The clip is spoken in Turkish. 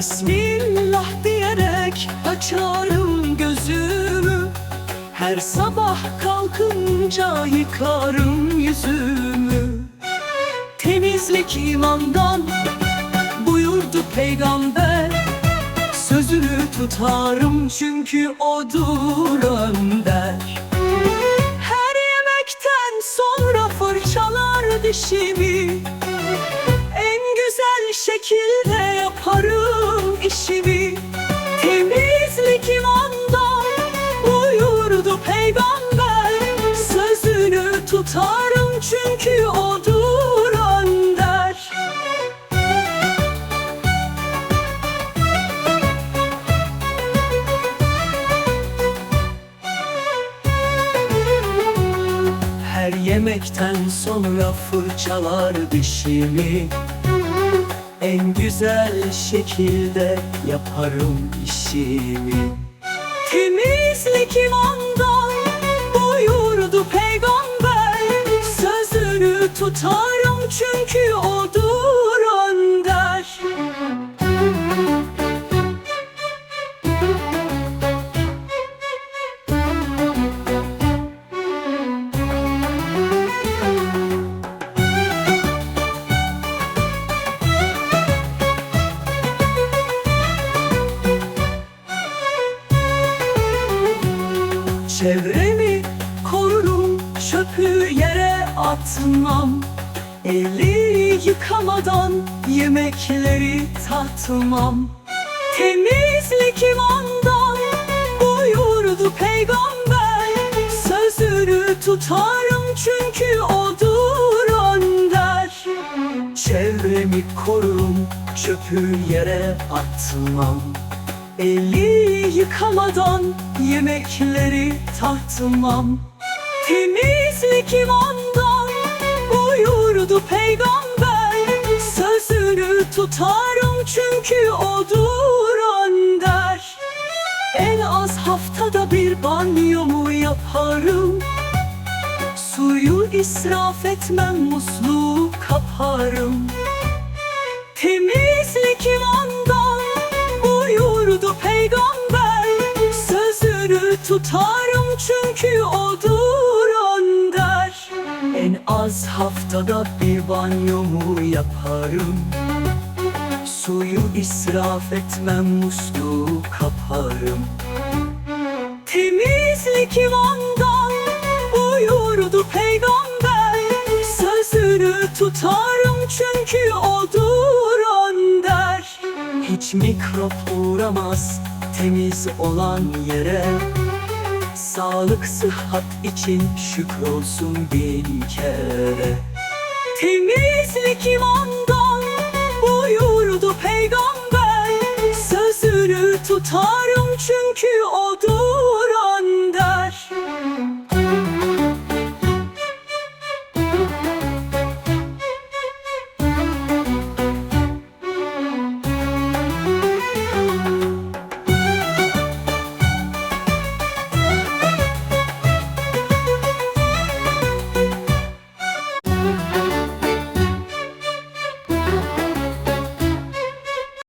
Bismillah diyerek açarım Her sabah kalkınca yıkarım yüzümü. Temizlik imandan buyurdu peygamber. Sözünü tutarım çünkü odur önder. Her yemekten sonra fırçalar dişimi. En güzel şekilde yaparım işimi Tutarım çünkü odur önder. Her yemekten sonra fırçalar dişimi. En güzel şekilde yaparım işimi. Temizlik imandan tutarım çünkü odur önder. Çevremi korurum çöpü yere atmam. Eli yıkamadan yemekleri tatmam. Temizlik imandan buyurdu peygamber. Sözünü tutarım çünkü odur önder. Çevremi korurum çöpü yere atmam. Eli yıkamadan yemekleri tatmam Temizlik imandan buyurdu peygamber. Sözünü tutarım çünkü odur önder En az haftada bir banyomu yaparım. Suyu israf etmem musluğu kaparım. Temizlik imandan buyurdu peygamber. Sözünü tutarım çünkü odur az haftada bir banyomu yaparım. Suyu israf etmem musluğu kaparım. Temizlik imandan buyurdu peygamber. Sözünü tutarım çünkü odur önder. Hiç mikrop uğramaz temiz olan yere Sağlık sıhhat için şükrolsun bin kere. Temizlik imandan buyurdu peygamber. Sözünü tutarım çünkü odur